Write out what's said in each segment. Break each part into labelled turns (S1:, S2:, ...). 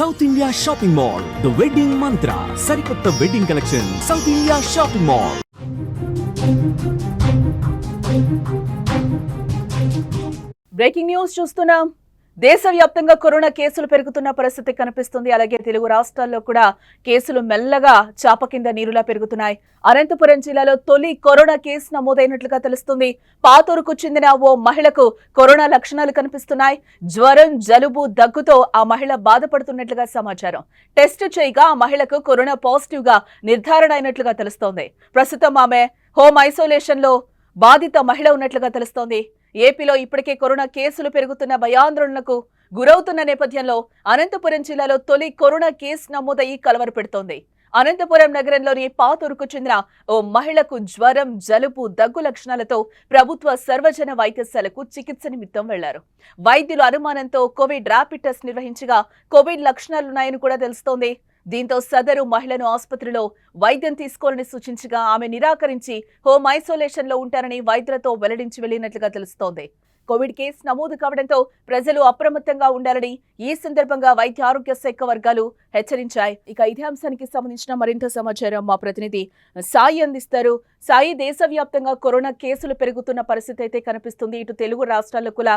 S1: South India shopping mall the wedding Mantra సరికొత్త wedding collection south India shopping mall
S2: breaking news చూస్తున్నాం. దేశవ్యాప్తంగా corona కేసులు పెరుగుతున్న పరిస్థితి కనిపిస్తుంది. అలాగే తెలుగు రాష్ట్రాల్లో కూడా కేసులు మెల్లగా చాప కింద నీరులా పెరుగుతున్నాయి. అనంతపురం జిల్లాలో తొలి కరోనా కేసు నమోదైనట్లుగా తెలుస్తుంది. పాతూరుకు చెందిన ఓ మహిళకు కరోనా లక్షణాలు కనిపిస్తున్నాయి. జ్వరం జలుబు దగ్గుతో ఆ మహిళ బాధపడుతున్నట్లుగా సమాచారం. టెస్ట్ చేయగా ఆ మహిళకు కరోనా పాజిటివ్గా నిర్ధారణ అయినట్లుగా తెలుస్తోంది. ప్రస్తుతం ఆమె హోమ్ ఐసోలేషన్లో బాధిత మహిళ ఉన్నట్లుగా తెలుస్తోంది. ఏపీలో ఇప్పటికే కరోనా కేసులు పెరుగుతున్న భయాందోళనకు గురవుతున్న నేపథ్యంలో అనంతపురం జిల్లాలో తొలి కరోనా కేసు నమోదయ్యి కలవర పెడుతోంది అనంతపురం నగరంలోని పాతూరుకు చెందిన ఓ మహిళకు జ్వరం జలుబు దగ్గు లక్షణాలతో ప్రభుత్వ సర్వజన వైద్యశాలకు చికిత్స నిమిత్తం వెళ్ళారు. వైద్యుల అనుమానంతో కోవిడ్ ర్యాపిడ్ టెస్ట్ నిర్వహించగా కోవిడ్ లక్షణాలున్నాయని కూడా తెలుస్తోంది. దీంతో సదరు మహిళను ఆసుపత్రిలో వైద్యం తీసుకోవాలని సూచించగా ఆమె నిరాకరించి హోమ్ ఐసోలేషన్లో ఉంటారని వైద్యులతో వెల్లడించి వెళ్ళినట్లుగా తెలుస్తోంది. కోవిడ్ కేసు నమోదు కావడంతో ప్రజలు అప్రమత్తంగా ఉండాలని ఈ సందర్భంగా వైద్య ఆరోగ్య శాఖ వర్గాలు హెచ్చరించాయి. ఇక ఇదే అంశానికి సంబంధించిన మరింత సమాచారం మా ప్రతినిధి సాయి అందిస్తారు. సాయి దేశవ్యాప్తంగా కరోనా కేసులు పెరుగుతున్న పరిస్థితి అయితే కనిపిస్తుంది. ఇటు తెలుగు రాష్ట్రాల్లో కూడా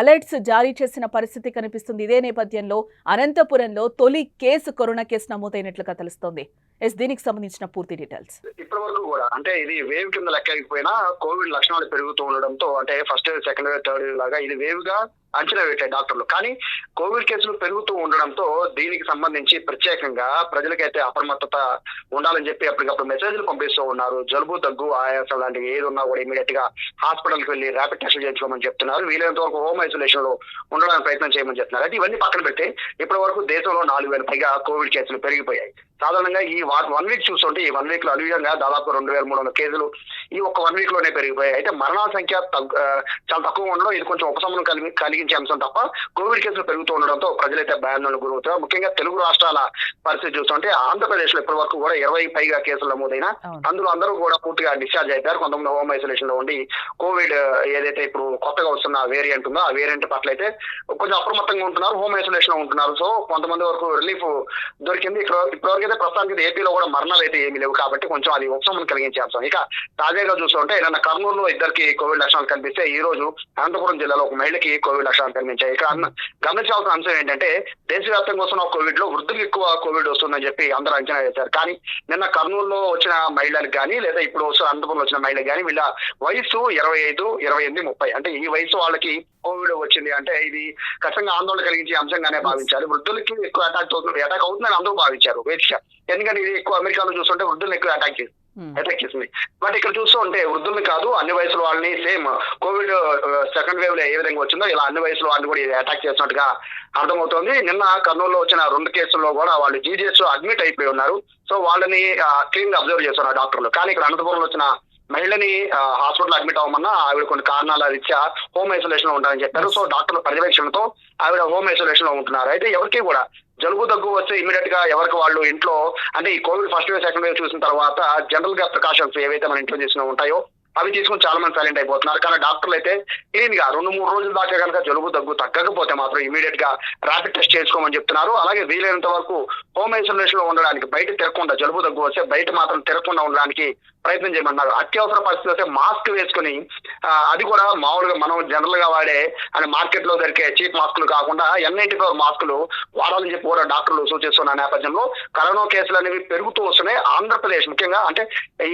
S2: అలర్ట్స్ జారీ చేసిన పరిస్థితి కనిపిస్తుంది. ఇదే నేపథ్యంలో అనంతపురంలో తొలి కేసు కరోనా కేసు నమోదైనట్లుగా తెలుస్తోంది. ఎస్ దీనికి సంబంధించిన పూర్తి డీటెయిల్స్
S3: ఇప్పటి వరకు కూడా అంటే ఇది వేవ్ కింద లెక్కకపోయినా కోవిడ్ లక్షణాలు పెరుగుతూ ఉండడంతో అంటే first wave second wave third wave లాగా ఇది వేవ్గా అంచనా పెట్టాయి డాక్టర్లు. కానీ కోవిడ్ కేసులు పెరుగుతూ ఉండడంతో దీనికి సంబంధించి ప్రత్యేకంగా ప్రజలకైతే అప్రమత్తత ఉండాలని చెప్పి అప్పటికప్పుడు మెసేజ్లు పంపిస్తూ ఉన్నారు. జలుబు దగ్గు ఆయాసం లాంటివి ఏది ఉన్నా కూడా ఇమీడియట్గా హాస్పిటల్కి వెళ్ళి ర్యాపిడ్ టెస్ట్ చేయించుకోమని చెప్తున్నారు. వీలైనంత వరకు హోమ్ ఐసోలేషన్లో ఉండడానికి ప్రయత్నం చేయమని చెప్తున్నారు. అయితే ఇవన్నీ పక్కన పెట్టి ఇప్పటి వరకు దేశంలో నాలుగు వేల పైగా కోవిడ్ కేసులు పెరిగిపోయాయి. సాధారణంగా ఈ వన్ వీక్ చూస్తుంటే ఈ వన్ వీక్లో అనుగుణంగా దాదాపు రెండు వేల మూడు వందల కేసులు ఈ ఒక్క వన్ వీక్లోనే పెరిగిపోయాయి. అయితే మరణాల సంఖ్య తగ్గు- చాలా తక్కువ ఉండడం ఇది కొంచెం ఉపశమనం కలిగి కలిగించే అంశం తప్ప కోవిడ్ కేసులు పెరుగుతూ ఉండడంతో ప్రజలైతే భయాందోళన గురవుతారు ముఖ్యంగా తెలుగు రాష్ట్రాల పరిస్థితి చూస్తుంటే ఆంధ్రప్రదేశ్లో ఇప్పటి వరకు కూడా ఇరవై పైగా కేసులు నమోదైన. అందులో అందరూ కూడా పూర్తిగా డిశ్చార్జ్ అయిపోయారు. కొంతమంది హోమ్ ఐసోలేషన్లో ఉండి కోవిడ్ ఏదైతే ఇప్పుడు కొత్తగా వస్తున్న వేరియంట్ ఉందో ఆ వేరియంట్ పట్ల అయితే కొంచెం అప్రమత్తంగా ఉంటున్నారు. హోమ్ ఐసోలేషన్లో ఉంటున్నారు. సో కొంతమంది వరకు రిలీఫ్ దొరికింది. ఇక్కడ ఇప్పటివరకు అయితే ప్రస్తుతానికి ఏపీలో కూడా మరణాలు అయితే ఏమీ లేవు కాబట్టి కొంచెం అది ఉపశమనం కలిగించే అంశం. ఇక తాజాగా చూస్తుంటే నిన్న కర్నూలులో ఇద్దరికి కోవిడ్ లక్షణాలు కనిపిస్తే ఈ రోజు అనంతపురం జిల్లాలో ఒక మహిళకి కోవిడ్ లక్షణాలు కనిపించాయి. ఇక్కడ గమనించాల్సిన అంశం ఏంటంటే దేశవ్యాప్తంగా వస్తున్న కోవిడ్లో వృద్ధులకు ఎక్కువ కోవిడ్ వస్తుందని చెప్పి అందరూ అంచనా వేశారు. కానీ నిన్న కర్నూలులో వచ్చిన మహిళలకు కానీ లేదా ఇప్పుడు వస్తున్న అనంతపురంలో వచ్చిన మహిళలకు కానీ వీళ్ళ వయసు ఇరవై ఐదు ఇరవై ఎనిమిది ముప్పై. అంటే ఈ వయసు వాళ్ళకి కోవిడ్ వచ్చింది అంటే ఇది ఖచ్చితంగా ఆందోళన కలిగించే అంశంగానే భావించారు వృద్ధులకి ఎక్కువ అటాక్ అవుతుంది అటాక్ అవుతుందని అందరూ భావించారు. వేదిక. ఎందుకంటే ఇది ఎక్కువ అమెరికాలో చూస్తుంటే వృద్ధులను ఎక్కువ అటాక్ చేస్తుంది. అటాక్ చేసింది బట్ ఇక్కడ చూస్తూ ఉంటే వృద్ధుల్ని కాదు అన్ని వయసుల వాళ్ళని సేమ్ కోవిడ్ సెకండ్ వేవ్లో ఏ విధంగా వచ్చిందో ఇలా అన్ని వయసుల వాళ్ళని కూడా అటాక్ చేసినట్టుగా అర్థమవుతోంది. నిన్న కర్నూలులో వచ్చిన రెండు కేసుల్లో కూడా వాళ్ళు జీజీఎస్ అడ్మిట్ అయిపోయి ఉన్నారు. సో వాళ్ళని క్లీన్గా అబ్జర్వ్ చేస్తున్నారు డాక్టర్లు. కానీ ఇక్కడ అనంతపురంలో వచ్చిన మహిళని హాస్పిటల్ అడ్మిట్ అవ్వమన్నా ఆవిడ కొన్ని కారణాల రీత్యా హోమ్ ఐసోలేషన్లో ఉంటారని చెప్పారు. సో డాక్టర్ల పర్యవేక్షణతో ఆవిడ హోమ్ ఐసోలేషన్లో ఉంటున్నారు. అయితే ఎవరికి కూడా జలుబు దగ్గు వస్తే ఇమీడియట్గా ఎవరికి వాళ్ళు ఇంట్లో అంటే ఈ COVID first wave second wave చూసిన తర్వాత జనరల్గా ప్రికాషన్స్ ఏవైతే మన ఇంట్లో చేసిన ఉంటాయో అవి తీసుకుని చాలా మంది సైలెంట్ అయిపోతున్నారు. కానీ డాక్టర్లు అయితే క్లీన్గా రెండు మూడు రోజుల దాకా కనుక జలుబు దగ్గు తగ్గకపోతే మాత్రం ఇమీడియట్గా ర్యాపిడ్ టెస్ట్ చేసుకోమని చెప్తున్నారు. అలాగే వీలైనంత వరకు హోమ్ ఐసోలేషన్లో ఉండడానికి బయట తిరగకుండా జలుబు దగ్గు వస్తే బయట మాత్రం తిరగకుండా ఉండడానికి ప్రయత్నం చేయమన్నారు. అత్యవసర పరిస్థితి వస్తే మాస్క్ వేసుకుని అది కూడా మామూలుగా మనం జనరల్గా వాడే అని మార్కెట్లో దొరికే చీప్ మాస్కులు కాకుండా ఎన్ నైన్టీ ఫోర్ మాస్కులు వాడాలని చెప్పి కూడా డాక్టర్లు సూచిస్తున్న నేపథ్యంలో కరోనా కేసులు అనేవి పెరుగుతూ వస్తున్నాయి. ఆంధ్రప్రదేశ్ ముఖ్యంగా అంటే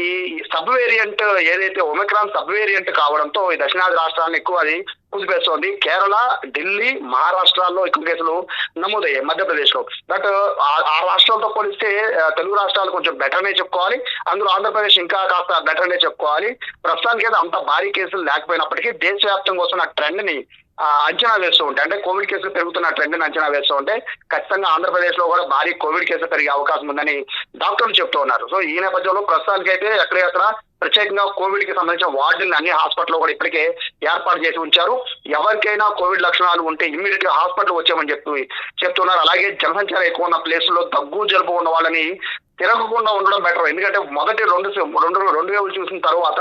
S3: ఈ సబ్ వేరియంట్ ఏదైతే ఒమిక్రాన్ సబ్ వేరియంట్ కావడంతో ఈ దక్షిణాది రాష్ట్రాలను ఎక్కువ అది కుదిపేస్తోంది కేరళ ఢిల్లీ మహారాష్ట్రాల్లో ఎక్కువ కేసులు నమోదయ్యాయి మధ్యప్రదేశ్లో బట్ ఆ రాష్ట్రాలతో పోలిస్తే తెలుగు రాష్ట్రాలు కొంచెం బెటర్నే చెప్పుకోవాలి. అందులో ఆంధ్రప్రదేశ్ ఇంకా కాస్త బెటర్నే చెప్పుకోవాలి. ప్రస్తుతానికి అయితే అంత భారీ కేసులు లేకపోయినప్పటికీ దేశవ్యాప్తంగా వస్తున్న ట్రెండ్ని అంచనా వేస్తూ ఉంటే అంటే కోవిడ్ కేసులు పెరుగుతున్న ట్రెండ్ అంచనా వేస్తూ ఉంటే ఖచ్చితంగా ఆంధ్రప్రదేశ్లో కూడా భారీ కోవిడ్ కేసులు పెరిగే అవకాశం ఉందని డాక్టర్లు చెప్తూ ఉన్నారు. సో ఈ నేపథ్యంలో ప్రస్తుతానికి అయితే ఎక్కడెక్కడ ప్రత్యేకంగా కోవిడ్కి సంబంధించిన వార్డులను అన్ని హాస్పిటల్లో కూడా ఇప్పటికే ఏర్పాటు చేసి ఉంచారు. ఎవరికైనా కోవిడ్ లక్షణాలు ఉంటే ఇమ్మీడియట్గా హాస్పిటల్ వచ్చామని చెప్పి చెప్తున్నారు. అలాగే జనసంచారం ఎక్కువ ఉన్న ప్లేస్లో దగ్గు జలుబు ఉన్న వాళ్ళని తిరగకుండా ఉండడం బెటర్. ఎందుకంటే మొదటి రెండు రెండు రెండు వేలు చూసిన తర్వాత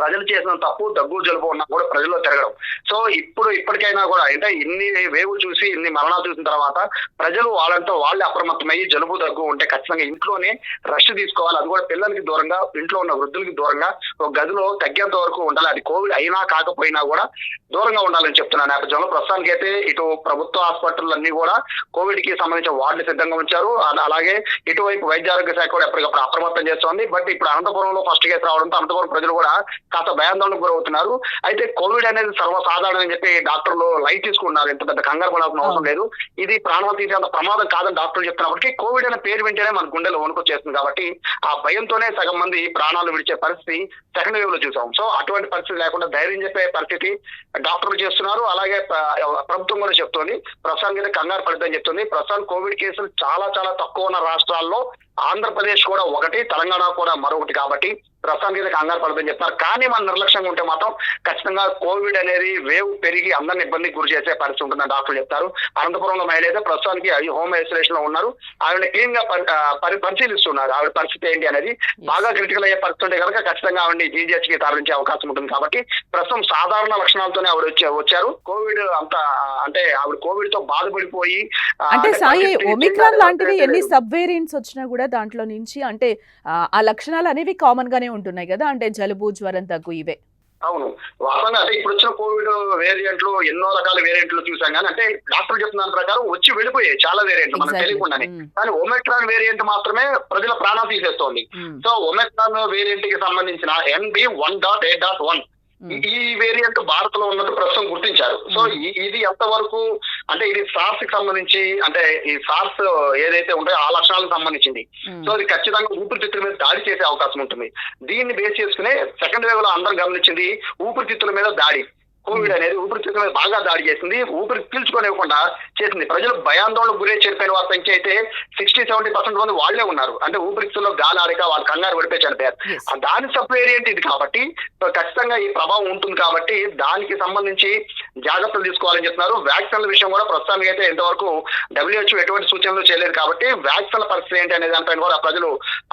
S3: ప్రజలు చేసిన తప్పు దగ్గు జలుబు ఉన్నా కూడా ప్రజల్లో తిరగడం. సో ఇప్పుడు ఇప్పటికైనా కూడా అంటే ఇన్ని వేవు చూసి ఇన్ని మరణాలు చూసిన తర్వాత ప్రజలు వాళ్ళంతా వాళ్ళే అప్రమత్తమయ్యి జలుబు దగ్గు ఉంటే ఖచ్చితంగా ఇంట్లోనే రెస్ట్ తీసుకోవాలి. అది కూడా పిల్లలకి దూరంగా ఇంట్లో ఉన్న వృద్ధులకి దూరంగా ఒక గదిలో తగ్గేంత వరకు ఉండాలి. అది కోవిడ్ అయినా కాకపోయినా కూడా దూరంగా ఉండాలని చెప్తున్నా నేపథ్యంలో ప్రస్తుతానికి అయితే ఇటు ప్రభుత్వ హాస్పిటల్లన్నీ కూడా కోవిడ్కి సంబంధించిన వార్డులు సిద్ధంగా ఉంచారు. అలాగే ఇటువైపు వైద్య ఆరోగ్య శాఖ కూడా ఎప్పటికప్పుడు అప్రమత్తం చేస్తోంది. బట్ ఇప్పుడు అనంతపురంలో ఫస్ట్ కేసు రావడంతో అనంతపురం ప్రజలు కూడా కాస్త భయాందోళనకు గురవుతున్నారు. అయితే కోవిడ్ అనేది సర్వసాధారణం అని చెప్పి డాక్టర్లు లైట్ తీసుకున్నారు ఇంత పెద్ద కంగారు పడాల్సిన అవసరం లేదు. ఇది ప్రాణాలు తీసేంత ప్రమాదం కాదని డాక్టర్లు చెప్తున్నప్పటికీ కోవిడ్ అనే పేరు వింటేనే మన గుండెలో వణుకొచ్చేస్తుంది కాబట్టి ఆ భయంతోనే సగం మంది ప్రాణాలు విడిచే పరిస్థితి సెకండ్ వేవ్లో చూసాం. సో అటువంటి పరిస్థితి లేకుండా ధైర్యం చెప్పే పరిస్థితి డాక్టర్లు చేస్తున్నారు. అలాగే ప్ర- ప్రభుత్వం కూడా చెప్తోంది. ప్రస్తుతానికి కంగారు పడిద్దని చెప్తుంది. ప్రస్తుతానికి కోవిడ్ కేసులు చాలా చాలా తక్కువ ఉన్న రాష్ట్రాల్లో ఆంధ్రప్రదేశ్ కూడా ఒకటి తెలంగాణ కూడా మరొకటి కాబట్టి ప్రస్తుతానికి అయితే కంగారు పడదని చెప్తారు కానీ మన నిర్లక్ష్యంగా ఉంటే మాత్రం ఖచ్చితంగా కోవిడ్ అనేది వేవ్ పెరిగి అందరిని ఇబ్బందికి గురి చేసే పరిస్థితి ఉంటుందని డాక్టర్లు చెప్తారు. అనంతపురంలో మహిళ అయితే ప్రస్తుతానికి అవి హోమ్ ఐసోలేషన్లో ఉన్నారు ఆవిడ క్లీన్గా పరిశీలిస్తున్నారు. ఆవిడ పరిస్థితి ఏంటి అనేది బాగా క్రిటికల్ అయ్యే పరిస్థితి ఉంటే కనుక ఖచ్చితంగా ఆవిడని జీజీహెచ్కి తరలించే అవకాశం ఉంటుంది కాబట్టి ప్రస్తుతం సాధారణ లక్షణాలతోనే ఆవిడ వచ్చే వచ్చారు. కోవిడ్ అంత అంటే ఆవిడ కోవిడ్తో బాధపడిపోయి
S2: అంటే సాయి ఒమిక్రాన్ లాంటివి ఎన్ని. సబ్ వేరియంట్స్ వచ్చినా కూడా దాంట్లో నుంచి? అంటే ఆ, లక్షణాలు అనేవి కామన్ గానే ఉంటున్నాయి కదా? అంటే జలుబు జ్వరం దగ్గు ఇవే.
S3: అవును. వాస్తవంగా అంటే ఇప్పుడు వచ్చిన కోవిడ్ వేరియంట్లు ఎన్నో రకాల వేరియంట్లు చూసాం కానీ అంటే డాక్టర్ చెప్తున్న దాని ప్రకారం వచ్చి వెళ్ళిపోయాయి చాలా వేరియంట్లు మనకు
S2: Exactly.
S3: తెలియకుండానే.
S2: Mm.
S3: కానీ ఒమెక్రాన్ వేరియంట్ మాత్రమే ప్రజల ప్రాణాలు తీసేస్తోంది.
S2: ఉమ్,
S3: సో ఒమెక్రాన్ వేరియంట్కి సంబంధించిన NB one dot eight dot one ఈ వేరియంట్ భారత్లో ఉన్నట్టు ప్రస్తుతం గుర్తించారు. So
S2: Mm.
S3: ఈ- ఇది ఎంతవరకు అంటే ఇది సార్స్కి సంబంధించి అంటే ఈ సార్స్ ఏదైతే ఉంటాయో ఆ లక్షణాలకు సంబంధించింది. సో అది ఖచ్చితంగా ఊపిరితిత్తుల మీద దాడి చేసే అవకాశం ఉంటుంది. దీన్ని బేస్ చేసుకునే సెకండ్ వేవ్లో అందరం గమనించింది ఊపిరితిత్తుల మీద దాడి. కోవిడ్ అనేది ఊపిరితిత్తుల మీద బాగా దాడి చేసింది. ఊపిరి పీల్చుకోనివ్వకుండా చేసింది. ప్రజలు భయాందోళనకు గురే చనిపోయిన వారి సంఖ్య అయితే సిక్స్టీ సెవెంటీ పర్సెంట్ మంది వాళ్ళే ఉన్నారు. అంటే ఊపిరితిత్తుల్లో గాలి ఆడక వాళ్ళు కంగారు పడిపోయి చనిపోయారు. దాని సబ్ వేరియంట్ ఇది కాబట్టి? ఖచ్చితంగా ఈ ప్రభావం ఉంటుంది కాబట్టి దానికి సంబంధించి జాగ్రత్తలు తీసుకోవాలని చెప్తున్నారు. వ్యాక్సిన్ల విషయం కూడా ప్రస్తుతానికి అయితే ఇంతవరకు డబ్ల్యూహెచ్ఓ ఎటువంటి సూచనలు చేయలేదు కాబట్టి వ్యాక్సిన్ల పరిస్థితి ఏంటి అనే దానిపైన కూడా ప్రజలు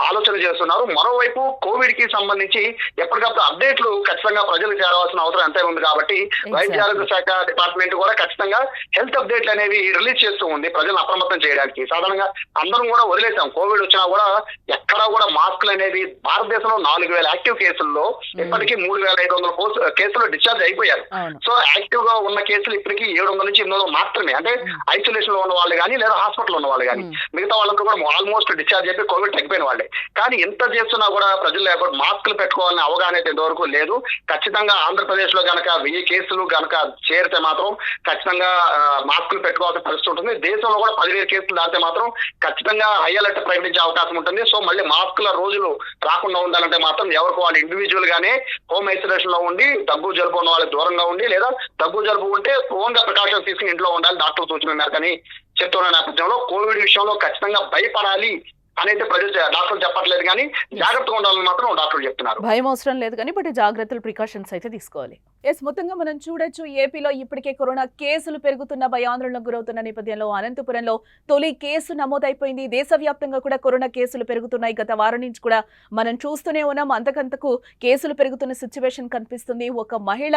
S3: ఆలోచన చేస్తున్నారు. మరోవైపు కోవిడ్కి సంబంధించి ఎప్పటికప్పుడు అప్డేట్లు ఖచ్చితంగా ప్రజలకు చేరవలసిన అవసరం ఎంతైనా ఉంది కాబట్టి వైద్య ఆరోగ్య శాఖ డిపార్ట్మెంట్ కూడా ఖచ్చితంగా హెల్త్ అప్డేట్లు అనేవి రిలీజ్ చేస్తూ ఉంది ప్రజలను అప్రమత్తం చేయడానికి. సాధారణంగా అందరం కూడా వదిలేసాం. కోవిడ్ వచ్చినా కూడా ఎక్కడా కూడా మాస్కులు అనేవి భారతదేశంలో నాలుగు వేల యాక్టివ్ కేసుల్లో ఇప్పటికీ మూడు వేల ఐదు వందల కేసులు డిశ్చార్జ్ అయిపోయారు. సో యాక్టివ్గా ఉన్న కేసులు ఇప్పటికీ ఏడు వందల నుంచి ఎనిమిది వందలు మాత్రమే. అంటే ఐసోలేషన్లో ఉన్న వాళ్ళు కానీ లేదా హాస్పిటల్ ఉన్న వాళ్ళు కానీ. మిగతా వాళ్ళందరూ కూడా ఆల్మోస్ట్ డిశ్చార్జ్ అయిపోయి కోవిడ్ తగ్గిపోయిన వాళ్ళే. కానీ ఎంత చేస్తున్నా కూడా ప్రజలు లేకపోతే మాస్కులు పెట్టుకోవాలనే అవగాహన అయితే ఇంతవరకు లేదు. ఖచ్చితంగా ఆంధ్రప్రదేశ్లో కనుక వెయ్యి కేసులు కనుక చేరితే మాత్రం ఖచ్చితంగా మాస్కులు పెట్టుకోవాల్సిన పరిస్థితి ఉంటుంది. దేశంలో కూడా పదివేలు కేసులు దాటితే మాత్రం ఖచ్చితంగా హై అలర్ట్ ప్రకటించే అవకాశం ఉంటుంది. సో మళ్ళీ మాస్కుల రోజులు రాకుండా ఉండాలంటే మాత్రం ఎవరికి వాళ్ళు ఇండివిజువల్ గానే హోమ్ ఐసోలేషన్లో ఉండి దగ్గు జలుబు ఉన్న వాళ్ళకి దూరంగా ఉండి లేదా దగ్గు జలుబు ఉంటే ఓన్గా ప్రికాషన్స్ తీసుకుని ఇంట్లో ఉండాలి డాక్టర్ సూచన మేరకని చెప్తున్న నేపథ్యంలో కోవిడ్ విషయంలో ఖచ్చితంగా భయపడాలి అనేది ప్రజలు డాక్టర్లు చెప్పట్లేదు కానీ జాగ్రత్తగా ఉండాలని మాత్రం డాక్టర్లు చెప్తున్నారు.
S2: భయం అవసరం లేదు కానీ బట్ జాగ్రత్తలు ప్రికాషన్స్ అయితే తీసుకోవాలి. ఎస్ మొత్తంగా మనం చూడొచ్చు ఏపీలో ఇప్పటికే కరోనా కేసులు పెరుగుతున్న భయాందోళనకు గురవుతున్న నేపథ్యంలో అనంతపురంలో తొలి కేసు నమోదైపోయింది. దేశవ్యాప్తంగా కూడా కరోనా కేసులు పెరుగుతున్నాయి. గత వారం నుంచి కూడా మనం చూస్తూనే ఉన్నాం. అంతకంతకు కేసులు పెరుగుతున్న సిచ్యువేషన్ కనిపిస్తుంది. ఒక మహిళ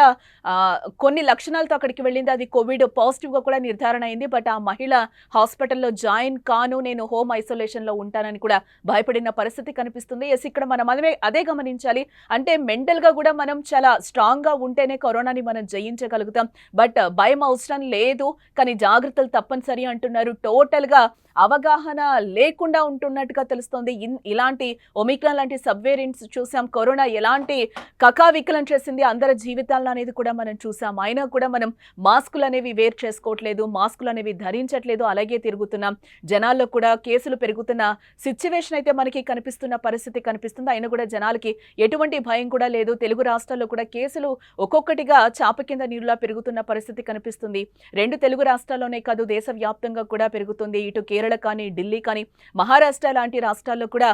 S2: కొన్ని లక్షణాలతో అక్కడికి వెళ్ళింది. అది కోవిడ్ పాజిటివ్గా కూడా నిర్ధారణ అయింది. బట్ ఆ మహిళ హాస్పిటల్లో జాయిన్ కాను నేను హోమ్ ఐసోలేషన్లో ఉంటానని కూడా భయపడిన పరిస్థితి కనిపిస్తుంది. ఎస్ ఇక్కడ మనం అదే అదే గమనించాలి. అంటే మెంటల్గా కూడా మనం చాలా స్ట్రాంగ్గా ఉంటేనే ఉంటేనే కరోనాని మనం జయించగలుగుతాం. బట్ భయం అవసరం లేదు. కానీ జాగ్రత్తలు తప్పనిసరి అంటున్నారు. టోటల్గా అవగాహన లేకుండా ఉంటున్నట్టుగా తెలుస్తోంది. ఇలాంటి ఒమిక్రాన్ లాంటి సబ్ వేరియంట్స్ చూసాం. కరోనా ఎలాంటి కకావికలం చేసింది అందరి జీవితాలను అనేది కూడా మనం చూసాం. అయినా కూడా మనం మాస్కులు అనేవి వేర్ చేసుకోవట్లేదు మాస్కులు అనేవి ధరించట్లేదు అలాగే తిరుగుతున్నాం. జనాల్లో కూడా కేసులు పెరుగుతున్న సిచ్యువేషన్ అయితే మనకి కనిపిస్తున్న పరిస్థితి కనిపిస్తుంది. అయినా కూడా జనాలకి ఎటువంటి భయం కూడా లేదు. తెలుగు రాష్ట్రాల్లో కూడా కేసులు ఒక్కొక్క ఒక్కొక్కటిగా చాప కింద నీరులా పెరుగుతున్న పరిస్థితి కనిపిస్తుంది. రెండు తెలుగు రాష్ట్రాల్లోనే కాదు దేశవ్యాప్తంగా కూడా పెరుగుతుంది. ఇటు కేరళ కానీ ఢిల్లీ కానీ మహారాష్ట్ర లాంటి రాష్ట్రాల్లో కూడా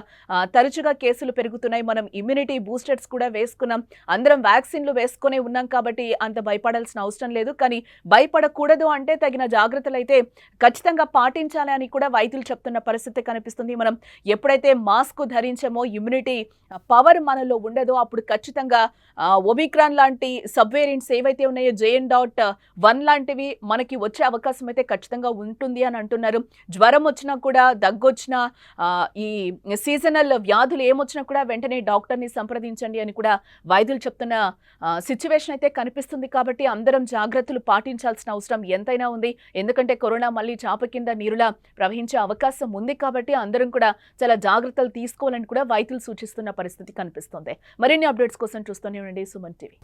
S2: తరచుగా కేసులు పెరుగుతున్నాయి. మనం ఇమ్యూనిటీ బూస్టర్స్ కూడా వేసుకున్నాం. అందరం వ్యాక్సిన్లు వేసుకునే ఉన్నాం కాబట్టి అంత భయపడాల్సిన అవసరం లేదు. కానీ భయపడకూడదు అంటే తగిన జాగ్రత్తలు అయితే ఖచ్చితంగా పాటించాలి అని కూడా వైద్యులు చెప్తున్న పరిస్థితి కనిపిస్తుంది. మనం ఎప్పుడైతే మాస్క్ ధరించామో ఇమ్యూనిటీ పవర్ మనలో ఉండదో అప్పుడు ఖచ్చితంగా ఒమిక్రాన్ లాంటి సబ్ వేరియంట్స్ ఏవైతే ఉన్నాయో జేఎన్ డాట్ వన్ లాంటివి మనకి వచ్చే అవకాశం అయితే ఖచ్చితంగా ఉంటుంది అని అంటున్నారు. జ్వరం వచ్చినా కూడా దగ్గొచ్చినా ఈ సీజనల్ వ్యాధులు ఏమొచ్చినా కూడా వెంటనే డాక్టర్ని సంప్రదించండి అని కూడా వైద్యులు చెప్తున్న సిచ్యువేషన్ అయితే కనిపిస్తుంది కాబట్టి అందరం జాగ్రత్తలు పాటించాల్సిన అవసరం ఎంతైనా ఉంది. ఎందుకంటే కరోనా మళ్ళీ చాప కింద నీరులా ప్రవహించే అవకాశం ఉంది కాబట్టి అందరం కూడా చాలా జాగ్రత్తలు తీసుకోవాలని కూడా వైద్యులు సూచిస్తున్న పరిస్థితి కనిపిస్తుంది. మరిన్ని అప్డేట్స్ కోసం చూస్తూనే ఉండండి సుమన్ టీవీ.